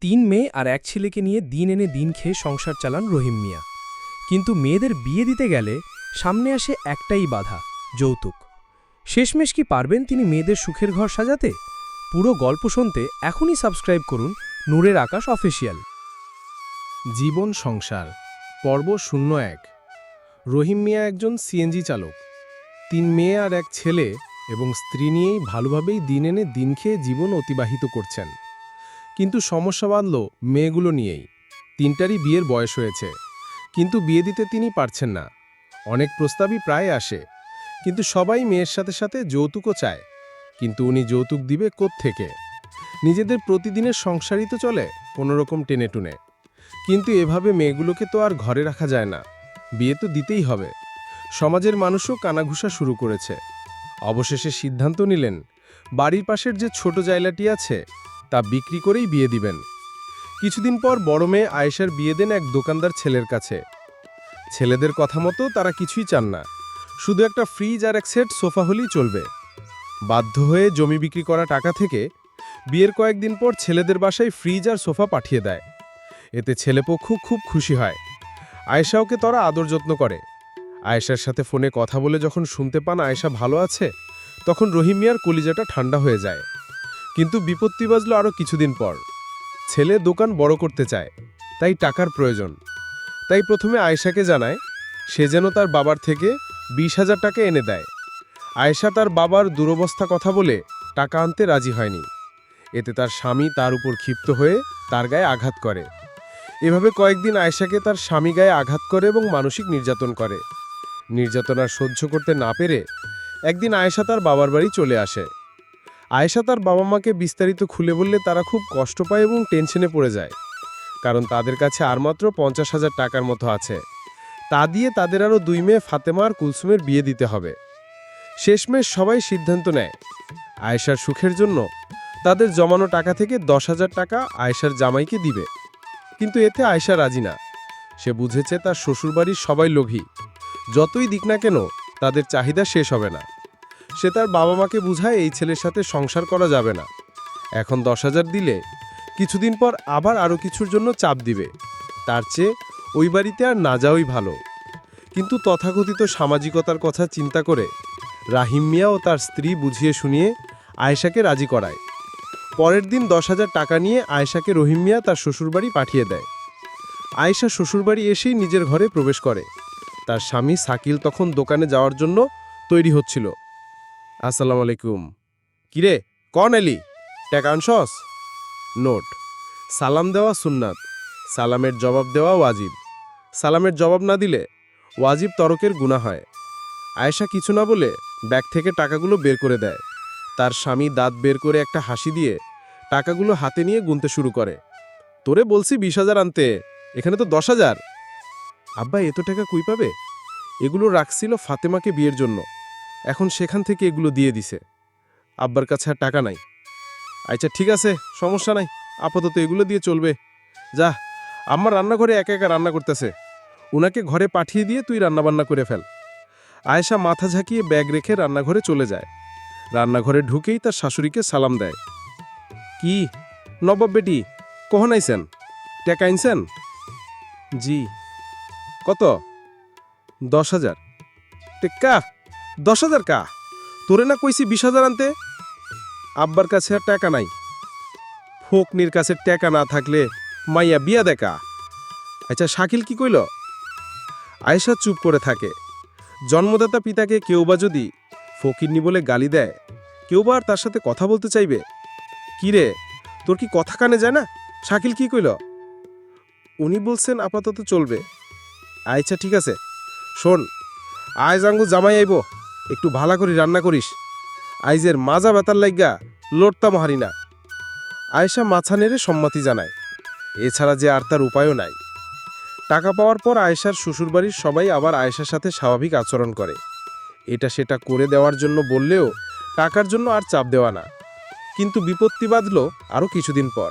তিন মেয়ে আর এক ছেলেকে নিয়ে দিন এনে দিন খেয়ে সংসার চালান রহিম মিয়া। কিন্তু মেয়েদের বিয়ে দিতে গেলে সামনে আসে একটাই বাধা, যৌতুক। শেষমেশ কি পারবেন তিনি মেয়েদের সুখের ঘর সাজাতে? পুরো গল্প শুনতে এখনই সাবস্ক্রাইব করুন নূরের আকাশ অফিসিয়াল। জীবন সংসার, পর্ব শূন্য এক। রহিম মিয়া একজন সিএনজি চালক। তিন মেয়ে আর এক ছেলে এবং স্ত্রী নিয়েই ভালোভাবেই দিন এনে দিন খেয়ে জীবন অতিবাহিত করছেন। কিন্তু সমস্যা বাঁধল মেয়েগুলো নিয়েই। তিনটারই বিয়ের বয়স হয়েছে। কিন্তু বিয়ে দিতে তিনি পারছেন না। অনেক প্রস্তাবই প্রায় আসে। কিন্তু সবাই মেয়ের সাথে সাথে যৌতুকও চায়। কিন্তু উনি যৌতুক দিবে থেকে নিজেদের প্রতিদিনের সংসারই তো চলে কোনোরকম টেনে টুনে কিন্তু এভাবে মেয়েগুলোকে তো আর ঘরে রাখা যায় না। বিয়ে তো দিতেই হবে। সমাজের মানুষও কানাঘুষা শুরু করেছে। অবশেষে সিদ্ধান্ত নিলেন, বাড়ির পাশের যে ছোট জায়লাটি আছে তা বিক্রি করেই বিয়ে দিবেন। কিছুদিন পর বড় মেয়ে আয়েশার বিয়ে দেন এক দোকানদার ছেলের কাছে। ছেলেদের কথা মতো তারা কিছুই চান না। শুধু একটা ফ্রিজ আর এক সেট সোফা হলেই চলবে। বাধ্য হয়ে জমি বিক্রি করা টাকা থেকে বিয়ের কয়েকদিন পর ছেলেদের বাসায় ফ্রিজ আর সোফা পাঠিয়ে দেয়। এতে ছেলেপক্ষ খুব খুশি হয়। আয়েশা ওকে তারা আদর যত্ন করে। আয়েশার সাথে ফোনে কথা বলে যখন শুনতে পান আয়েশা ভালো আছে, তখন রহিমিয়ার কলিজাটা ঠান্ডা হয়ে যায়। কিন্তু বিপত্তি বাজল আরও কিছুদিন পর। ছেলে দোকান বড় করতে চায়, তাই টাকার প্রয়োজন। তাই প্রথমে আয়েশাকে জানায়, সে যেন তার বাবার থেকে বিশ হাজার টাকা এনে দেয়। আয়েশা তার বাবার দুরবস্থা কথা বলে টাকা আনতে রাজি হয়নি। এতে তার স্বামী তার উপর ক্ষিপ্ত হয়ে তার গায়ে আঘাত করে। এভাবে কয়েকদিন আয়েশাকে তার স্বামী গায়ে আঘাত করে এবং মানসিক নির্যাতন করে। নির্যাতন আর সহ্য করতে না পেরে একদিন আয়েশা তার বাবার বাড়ি চলে আসে। আয়েশা তার বাবা মাকে বিস্তারিত খুলে বললে তারা খুব কষ্ট পায় এবং টেনশনে পড়ে যায়। কারণ তাদের কাছে আর মাত্র পঞ্চাশ হাজার টাকার মতো আছে। তা দিয়ে তাদের আরও দুই মেয়ে ফাতেমা আর কুলসুমের বিয়ে দিতে হবে। শেষমেশ সবাই সিদ্ধান্ত নেয়। আয়েশার সুখের জন্য তাদের জমানো টাকা থেকে দশ হাজার টাকা আয়েশার জামাইকে দিবে। কিন্তু এতে আয়েশা রাজি না। সে বুঝেছে তার শ্বশুরবাড়ির সবাই লোভী। যতই দিক না কেন তাদের চাহিদা শেষ হবে না। সে তার বাবা মাকে বুঝায় এই ছেলের সাথে সংসার করা যাবে না। এখন দশ হাজার দিলে কিছুদিন পর আবার আরও কিছুর জন্য চাপ দিবে। তার চেয়ে ওই বাড়িতে আর না যাওয়াই ভালো। কিন্তু তথাকথিত সামাজিকতার কথা চিন্তা করে রাহিম মিয়া ও তার স্ত্রী বুঝিয়ে শুনিয়ে আয়েশাকে রাজি করায়। পরের দিন দশ হাজার টাকা নিয়ে আয়েশাকে রহিম মিয়া তার শ্বশুরবাড়ি পাঠিয়ে দেয়। আয়েশা শ্বশুরবাড়ি এসেই নিজের ঘরে প্রবেশ করে। তার স্বামী সাকিল তখন দোকানে যাওয়ার জন্য তৈরি হচ্ছিল। আসসালামু আলাইকুম। কিরে, কন এলি? টাকা আনসস নোট। সালাম দেওয়া সুন্নাত, সালামের জবাব দেওয়া ওয়াজিব। সালামের জবাব না দিলে ওয়াজিব তরকের গুণা হয়। আয়েশা কিছু না বলে ব্যাগ থেকে টাকাগুলো বের করে দেয়। তার স্বামী দাঁত বের করে একটা হাসি দিয়ে টাকাগুলো হাতে নিয়ে গুনতে শুরু করে। তোরে বলছি বিশ হাজার আনতে, এখানে তো দশ হাজার। আব্বা এত টাকা কুই পাবে? এগুলো রাখছিল ফাতেমাকে বিয়ের জন্য। এখন সেখান থেকে এগুলো দিয়ে দিছে। আব্বার কাছে আর টাকা নাই। আচ্ছা ঠিক আছে, সমস্যা নাই। আপাতত এগুলো দিয়ে চলবে। যা আমার রান্নাঘরে একা একা রান্না করতেছে। উনাকে ঘরে পাঠিয়ে দিয়ে তুই রান্নাবান্না করে ফেল। আয়েশা মাথা ঝাঁকিয়ে ব্যাগ রেখে রান্নাঘরে চলে যায়। রান্নাঘরে ঢুকেই তার শাশুড়িকে সালাম দেয়। কি? নবাব বেটি, কখন আইছেন? টেকা আইনছেন জি। কত? দশ হাজার। টেক্কা! দশ হাজার কা? তোরে না কইছি বিশ হাজার আনতে? আব্বার কাছে আর টাকা নাই। ফোকনির কাছে টাকা না থাকলে মাইয়া বিয়া দেখা আচ্ছা শাকিল কি কইল? আয়েশা চুপ করে থাকে। জন্মদাতা পিতাকে কেউ বা যদি ফকিরনি বলে গালি দেয়, কেউ বা আর তার সাথে কথা বলতে চাইবে? কি রে, তোর কি কথা কানে যায় না? শাকিল কি কইল? উনি বলছেন আপাতত চলবে। আচ্ছা ঠিক আছে। শোন আজ আঙ্গু জামাই আইব। একটু ভালা করি রান্না করিস। আইজের মাজা বেতার লাইগা লড়তাম হারি না আয়েশা মাথা নেড়ে সম্মতি জানায়। এছাড়া যে আর তার উপায়ও নাই। টাকা পাওয়ার পর আয়েশার শ্বশুরবাড়ির সবাই আবার আয়েশার সাথে স্বাভাবিক আচরণ করে। এটা সেটা করে দেওয়ার জন্য বললেও টাকার জন্য আর চাপ দেওয়া না। কিন্তু বিপত্তি বাঁধল আরও কিছুদিন পর।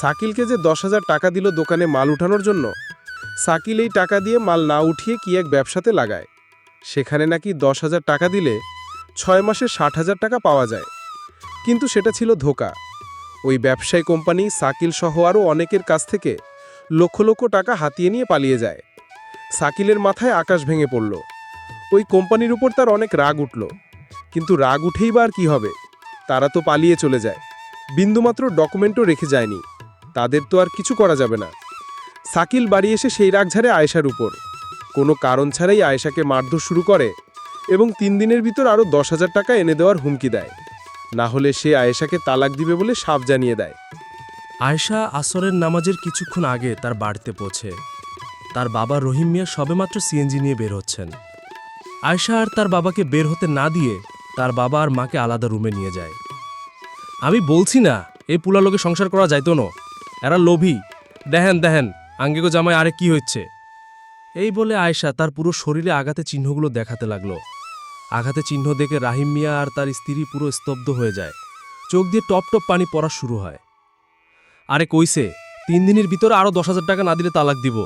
সাকিলকে যে দশ হাজার টাকা দিল দোকানে মাল উঠানোর জন্য, সাকিল এই টাকা দিয়ে মাল না উঠিয়ে কি এক ব্যবসাতে লাগায়? সেখানে নাকি দশ হাজার টাকা দিলে ছয় মাসে ষাট হাজার টাকা পাওয়া যায়। কিন্তু সেটা ছিল ধোকা। ওই ব্যবসায়ী কোম্পানি সাকিল সহ আরও অনেকের কাছ থেকে লক্ষ লক্ষ টাকা হাতিয়ে নিয়ে পালিয়ে যায়। সাকিলের মাথায় আকাশ ভেঙে পড়ল। ওই কোম্পানির উপর তার অনেক রাগ উঠল। কিন্তু রাগ উঠেই বা আর কী হবে? তারা তো পালিয়ে চলে যায়। বিন্দুমাত্র ডকুমেন্টও রেখে যায়নি। তাদের তো আর কিছু করা যাবে না। সাকিল বাড়ি এসে সেই রাগ ঝাড়ে আয়েশার উপর। কোনো কারণ ছাড়াই আয়েশাকে মারধর শুরু করে এবং তিন দিনের ভিতর আরও দশ হাজার টাকা এনে দেওয়ার হুমকি দেয়। না হলে সে আয়েশাকে তালাক দিবে বলে সাপ জানিয়ে দেয়। আয়েশা আসরের নামাজের কিছুক্ষণ আগে তার বাড়িতে পৌঁছে। তার বাবা রহিম মিয়া সবেমাত্র সিএনজি নিয়ে বের হচ্ছেন। আয়েশা আর তার বাবাকে বের হতে না দিয়ে তার বাবা আর মাকে আলাদা রুমে নিয়ে যায়। আমি বলছি না এই পুলা লোকে সংসার করা যাইতো না। এরা লোভী। দেখেন দেখেন, আঙ্গিগো জামাই আরে কি হচ্ছে এই বলে আয়শা তার পুরো শরীরে আঘাতে চিহ্নগুলো দেখাতে লাগল। আঘাতে চিহ্ন দেখে রাহিম মিয়া আর তার স্ত্রী পুরো স্তব্ধ হয়ে যায়। চোখ দিয়ে টপ টপ পানি পড়া শুরু হয়। আরে কইছে তিন দিনের ভিতরে আরও দশ হাজার টাকা না দিলে তালাক দিব।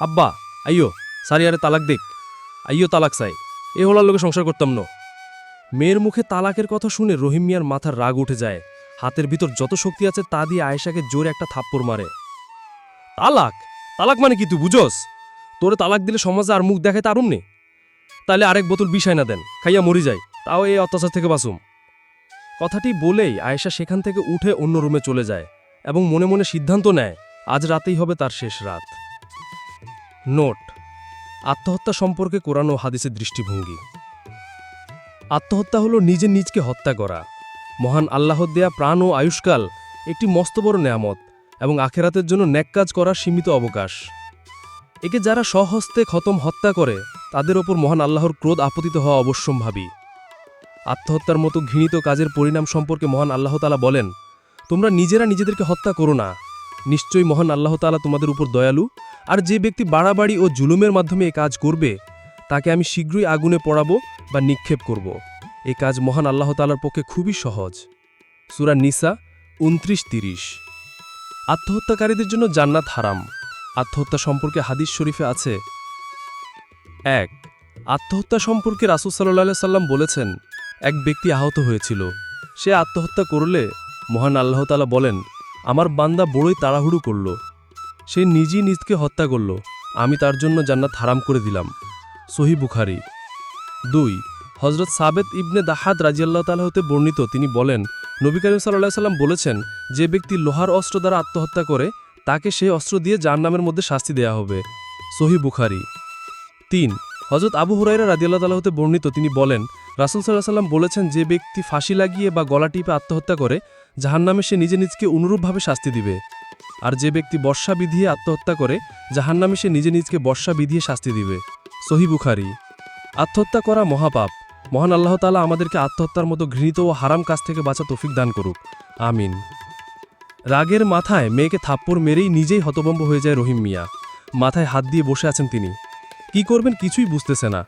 আব্বা, আইয়ো, সারি আরে তালাক দেখ। আইয়ো তালাক চাই। এ হলার লোকে সংসার করতাম না। মেয়ের মুখে তালাকের কথা শুনে রহিম মিয়ার মাথার রাগ উঠে যায়। হাতের ভিতর যত শক্তি আছে তা দিয়ে আয়েশাকে জোরে একটা থাপ্পড় মারে। তালাক? তালাক মানে কি তুই বুঝোস? তোরে তালাক দিলে সমাজে আর মুখ দেখায় তারুম নে। তাহলে আরেক বোতল বিষয় না দেন, খাইয়া মরি যায় তাও এই অত্যাচার থেকে বাঁচুম। কথাটি বলেই আয়েশা সেখান থেকে উঠে অন্য রুমে চলে যায় এবং মনে মনে সিদ্ধান্ত নেয়, আজ রাতেই হবে তার শেষ রাত। নোট, আত্মহত্যা সম্পর্কে কোরআন ও হাদিসের দৃষ্টিভঙ্গি। আত্মহত্যা হলো নিজে নিজকে হত্যা করা। মহান আল্লাহর দেয়া প্রাণ ও আয়ুষ্কাল একটি মস্ত বড় নেয়ামত এবং আখেরাতের জন্য ন্যাক কাজ করার সীমিত অবকাশ। একে যারা স্বহস্তে খতম হত্যা করে, তাদের ওপর মহান আল্লাহর ক্রোধ আপতিত হওয়া অবশ্যম্ভাবী। আত্মহত্যার মতো ঘৃণিত কাজের পরিণাম সম্পর্কে মহান আল্লাহ তালা বলেন, তোমরা নিজেরা নিজেদেরকে হত্যা করো না। নিশ্চয়ই মহান আল্লাহ তালা তোমাদের উপর দয়ালু, আর যে ব্যক্তি বাড়াবাড়ি ও জুলুমের মাধ্যমে এ কাজ করবে, তাকে আমি শীঘ্রই আগুনে পড়াবো বা নিক্ষেপ করব। এ কাজ মহান আল্লাহ তালার পক্ষে খুবই সহজ। সুরা নিসা উনত্রিশ তিরিশ। আত্মহত্যাকারীদের জন্য জান্নাত হারাম। আত্মহত্যা সম্পর্কে হাদিস শরীফে আছে। এক, আত্মহত্যা সম্পর্কে রাসুল সাল্লাহ সাল্লাম বলেছেন, এক ব্যক্তি আহত হয়েছিল। সে আত্মহত্যা করলে মহান আল্লাহ তালা বলেন, আমার বান্দা বড়ই তাড়াহুড়ো করল। সে নিজেই নিজকে হত্যা করল। আমি তার জন্য জান্নাত হারাম করে দিলাম। সহি বুখারি। দুই হজরত সাবেত ইবনে দাহাদ রাজিয়াল্লাহ তালা হতে বর্ণিত, তিনি বলেন, নবী করিম সাল্লাহ সাল্লাম বলেছেন, যে ব্যক্তি লোহার অস্ত্র দ্বারা আত্মহত্যা করে তাকে সেই অস্ত্র দিয়ে জাহান্নামের মধ্যে শাস্তি দেয়া হবে। সহি বুখারি। তিন হজরত আবু হুরাইরা রাদিয়াল্লাহ তালা হতে বর্ণিত তিনি বলেন, রাসুল সাল্লাহ সাল্লাম বলেছেন, যে ব্যক্তি ফাঁসি লাগিয়ে বা গলা টিপে আত্মহত্যা করে, জাহান্নামে সে নিজে নিজকে অনুরূপভাবে শাস্তি দিবে। আর যে ব্যক্তি বর্ষা বিধিয়ে আত্মহত্যা করে, জাহান্নামে সে নিজে নিজকে বর্ষা বিধিয়ে শাস্তি দিবে। সহি বুখারি। আত্মহত্যা করা মহাপাপ। মহান আল্লাহ তালা আমাদেরকে আত্মহত্যার মতো ঘৃণিত ও হারাম কাজ থেকে বাঁচা তৌফিক দান করুক। আমিন। রাগের মাথায় মেয়েকে থাপ্পড় মেরেই নিজেই হতবম্ব হয়ে যায় রহিম মিয়া। মাথায় হাত দিয়ে বসে আছেন তিনি। কি করবেন কিছুই বুঝতেছে না।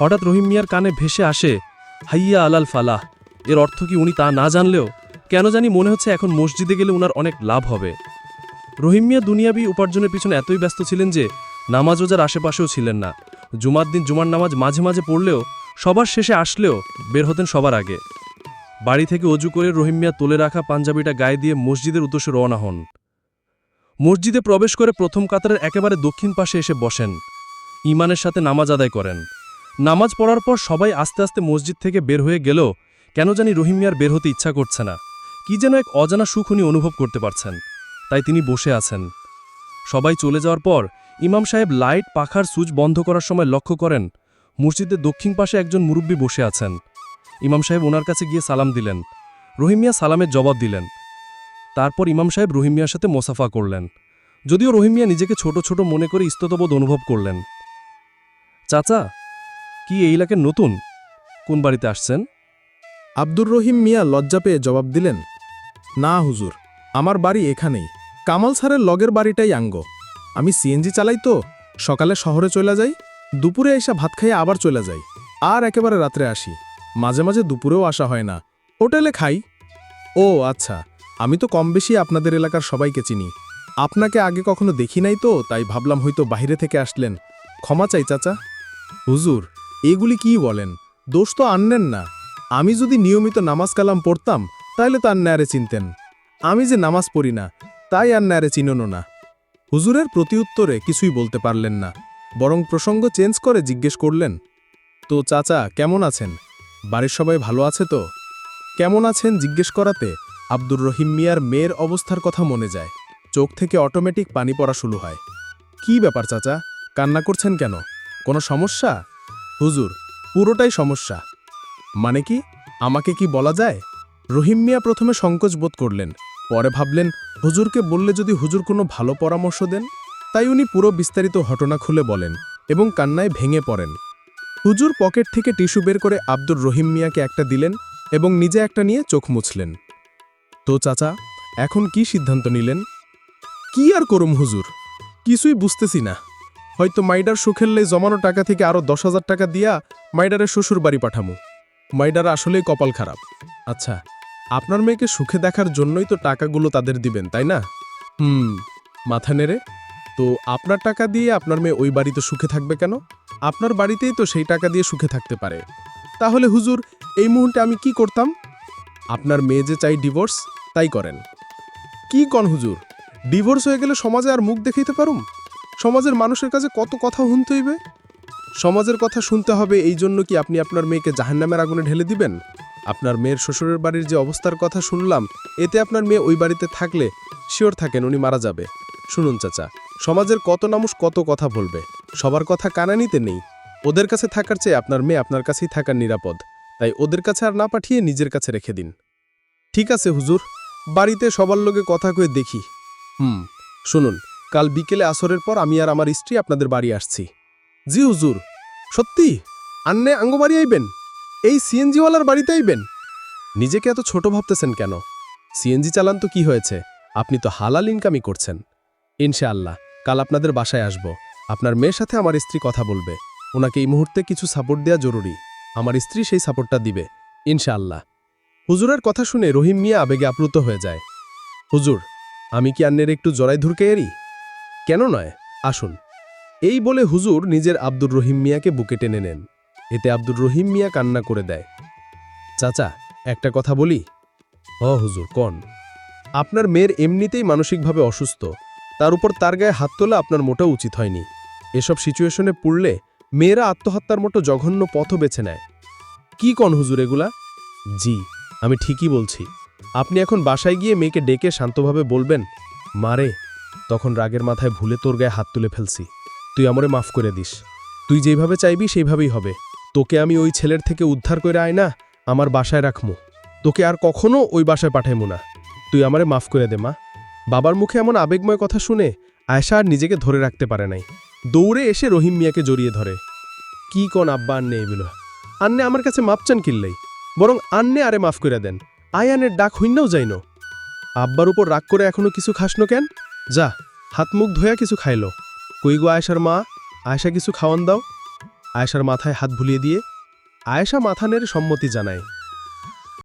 হঠাৎ রহিম মিয়ার কানে ভেসে আসে, হাইয়া আলাল ফালাহ, এর অর্থ কি উনি তা না জানলেও? কেন জানি মনে হচ্ছে এখন মসজিদে গেলে উনার অনেক লাভ হবে। রহিম মিয়া দুনিয়াবি উপার্জনের পিছনে এতই ব্যস্ত ছিলেন যে নামাজ ওজার আশেপাশেও ছিলেন না। জুমার দিন জুমার নামাজ মাঝে মাঝে পড়লেও, সবার শেষে আসলেও বের হতেন সবার আগে। বাড়ি থেকে অজু করে রহিম মিয়া তুলে রাখা পাঞ্জাবিটা গায়ে দিয়ে মসজিদের উদ্দেশ্যে রওনা হন। মসজিদে প্রবেশ করে প্রথম কাতারের একেবারে দক্ষিণ পাশে এসে বসেন। ইমানের সাথে নামাজ আদায় করেন। নামাজ পড়ার পর সবাই আস্তে আস্তে মসজিদ থেকে বের হয়ে গেলেও কেন জানি রহিম মিয়ার বের হতে ইচ্ছা করছে না। কি যেন এক অজানা সুখ উনি অনুভব করতে পারছেন। তাই তিনি বসে আছেন। সবাই চলে যাওয়ার পর ইমাম সাহেব লাইট, পাখার সুইচ বন্ধ করার সময় লক্ষ্য করেন, মসজিদের দক্ষিণ পাশে একজন মুরব্বী বসে আছেন। ইমাম সাহেব ওনার কাছে গিয়ে সালাম দিলেন। রহিম মিয়া সালামের জবাব দিলেন। তারপর ইমাম সাহেব রহিমিয়ার সাথে মোসাফা করলেন। যদিও রহিম মিয়া নিজেকে ছোট ছোট মনে করে ইস্ততবোধ অনুভব করলেন। চাচা, কি এই এলাকার নতুন? কোন বাড়িতে আসছেন? আব্দুর রহিম মিয়া লজ্জা পেয়ে জবাব দিলেন, না হুজুর, আমার বাড়ি এখানেই। কামাল স্যারের লগের বাড়িটাই আঙ্গ। আমি সিএনজি চালাই তো, সকালে শহরে চলে যাই, দুপুরে এসে ভাত খাইয়ে আবার চলে যাই। আর একেবারে রাত্রে আসি। মাঝে মাঝে দুপুরেও আসা হয় না। হোটেলে খাই। ও আচ্ছা। আমি তো কম বেশি আপনাদের এলাকার সবাইকে চিনি। আপনাকে আগে কখনো দেখি নাই তো, তাই ভাবলাম হয়তো বাইরে থেকে আসলেন। ক্ষমা চাই, চাচা। হুজুর, এগুলি কি বলেন? দোষ তো আনলেন না। আমি যদি নিয়মিত নামাজ কালাম পড়তাম তাহলে তার ন্যারে চিনতেন। আমি যে নামাজ পড়ি না, তাই আর ন্যারে চিননো না। হুজুরের প্রতিউত্তরে কিছুই বলতে পারলেন না। বরং প্রসঙ্গ চেঞ্জ করে জিজ্ঞেস করলেন, তো চাচা, কেমন আছেন? বাড়ির সবাই ভালো আছে তো? কেমন আছেন জিজ্ঞেস করাতে আব্দুর রহিম মিয়ার মেয়ের অবস্থার কথা মনে যায়। চোখ থেকে অটোমেটিক পানি পড়া শুরু হয়। কি ব্যাপার চাচা? কান্না করছেন কেন? কোনো সমস্যা? হুজুর, পুরোটাই সমস্যা। মানে কি? আমাকে কি বলা যায়? রহিম মিয়া প্রথমে সংকোচ বোধ করলেন, পরে ভাবলেন, হুজুরকে বললে যদি হুজুর কোনো ভালো পরামর্শ দেন? তাই উনি পুরো বিস্তারিত ঘটনা খুলে বলেন এবং কান্নায় ভেঙে পড়েন। হুজুর পকেট থেকে টিস্যু বের করে আব্দুর রহিম মিয়াকে একটা দিলেন এবং নিজে একটা নিয়ে চোখ মুছলেন। তো চাচা, এখন কি সিদ্ধান্ত নিলেন? কি আর করুম হুজুর? কিছুই বুঝতেছি না। হয়তো মাইডার সুখেললে জমানো টাকা থেকে আরও দশ হাজার টাকা দিয়া মাইডারের শ্বশুর বাড়ি পাঠামু। মাইডার আসলেই কপাল খারাপ। আচ্ছা আপনার মেয়েকে সুখে দেখার জন্যই তো টাকাগুলো তাদের দিবেন, তাই না? হুম, মাথা নেড়ে। তো আপনার টাকা দিয়ে আপনার মেয়ে ওই বাড়িতে সুখে থাকবে কেন? আপনার বাড়িতেই তো সেই টাকা দিয়ে সুখে থাকতে পারে। তাহলে হুজুর, এই মুহূর্তে আমি কি করতাম? আপনার মেয়ে যে চাই ডিভোর্স, তাই করেন। কি কন হুজুর? ডিভোর্স হয়ে গেলে সমাজে আর মুখ দেখাইতে পারুম? সমাজের মানুষের কাছে কত কথা শুনতে হইবে? সমাজের কথা শুনতে হবে, এই জন্য কি আপনি আপনার মেয়েকে জাহান্নামের আগুনে ঢেলে দিবেন? আপনার মেয়ের শ্বশুরের বাড়ির যে অবস্থার কথা শুনলাম, এতে আপনার মেয়ে ওই বাড়িতে থাকলে শিওর থাকেন, উনি মারা যাবে। শুনুন চাচা, সমাজের কত নামুষ কত কথা বলবে। সবার কথা কানা নিতে নেই। ওদের কাছে থাকার চেয়ে আপনার মেয়ে আপনার কাছেই থাকার নিরাপদ। তাই ওদের কাছে আর না পাঠিয়ে নিজের কাছে রেখে দিন। ঠিক আছে, হুজুর। বাড়িতে সবার লোকে কথা কয়ে দেখি। হুম, শুনুন, কাল বিকেলে আসরের পর আমি আর আমার স্ত্রী আপনাদের বাড়ি আসছি। জি, হুজুর। সত্যি? আন্নে আঙ্গবাড়ি আইবেন? এই সিএনজিওয়ালার বাড়িতে আইবেন? নিজেকে এত ছোট ভাবতেছেন কেন? সিএনজি চালান তো কি হয়েছে? আপনি তো হালাল ইনকামই করছেন। ইনশাআল্লাহ, কাল আপনাদের বাসায় আসব। আপনার মেয়ের সাথে আমার স্ত্রী কথা বলবে। ওনাকে এই মুহূর্তে কিছু সাপোর্ট দেওয়া জরুরি। আমার স্ত্রী সেই সাপোর্টটা দিবে। ইনশাআল্লাহ। হুজুরের কথা শুনে রহিম মিয়া আবেগে আপ্লুত হয়ে যায়। হুজুর, আমি কি আন্নের একটু জড়াই ধুরকে এরি? কেন নয়? আসুন। এই বলে হুজুর নিজের আব্দুর রহিম মিয়াকে বুকে টেনে নেন। এতে আব্দুর রহিম মিয়া কান্না করে দেয়। চাচা, একটা কথা বলি? হ হুজুর, কন। আপনার মেয়ের এমনিতেই মানসিকভাবে অসুস্থ। তার উপর তার গায়ে হাত তোলা আপনার মোটেও উচিত হয়নি। এসব সিচুয়েশনে পড়লে মেয়েরা আত্মহত্যার মতো জঘন্য পথও বেছে নেয়। কি কন হুজুর এগুলা? জি, আমি ঠিকই বলছি। আপনি এখন বাসায় গিয়ে মেয়েকে ডেকে শান্তভাবে বলবেন মারে তখন রাগের মাথায় ভুলে তোর গায়ে হাত তুলে ফেলছি। তুই আমরে মাফ করে দিস। তুই যেভাবে চাইবি সেইভাবেই হবে। তোকে আমি ওই ছেলের থেকে উদ্ধার করে আয় না আমার বাসায় রাখমু। তোকে আর কখনো ওই বাসায় পাঠাইমু না। তুই আমারে মাফ করে দে, মা। বাবার মুখে এমন আবেগময় কথা শুনে আয়সা আর নিজেকে ধরে রাখতে পারে নাই। দৌড়ে এসে রহিম মিয়াকে জড়িয়ে ধরে। কি কোন আব্বা আন্নে এগুলো? আন্নে আমার কাছে মাপচান কিনলেই বরং আন্নে আরে মাফ করে দেন। আয়ানের ডাক হইনাও যাইনো। আব্বার উপর রাগ করে এখনও কিছু খাসনো কেন? যা, হাত মুখ ধোয়া কিছু খাইলো। কই গো আয়েশার মা? আয়েশা কিছু খাওয়ান দাও? আয়েশার মাথায় হাত ভুলিয়ে দিয়ে আয়েশা মাথা নেড়ে সম্মতি জানায়।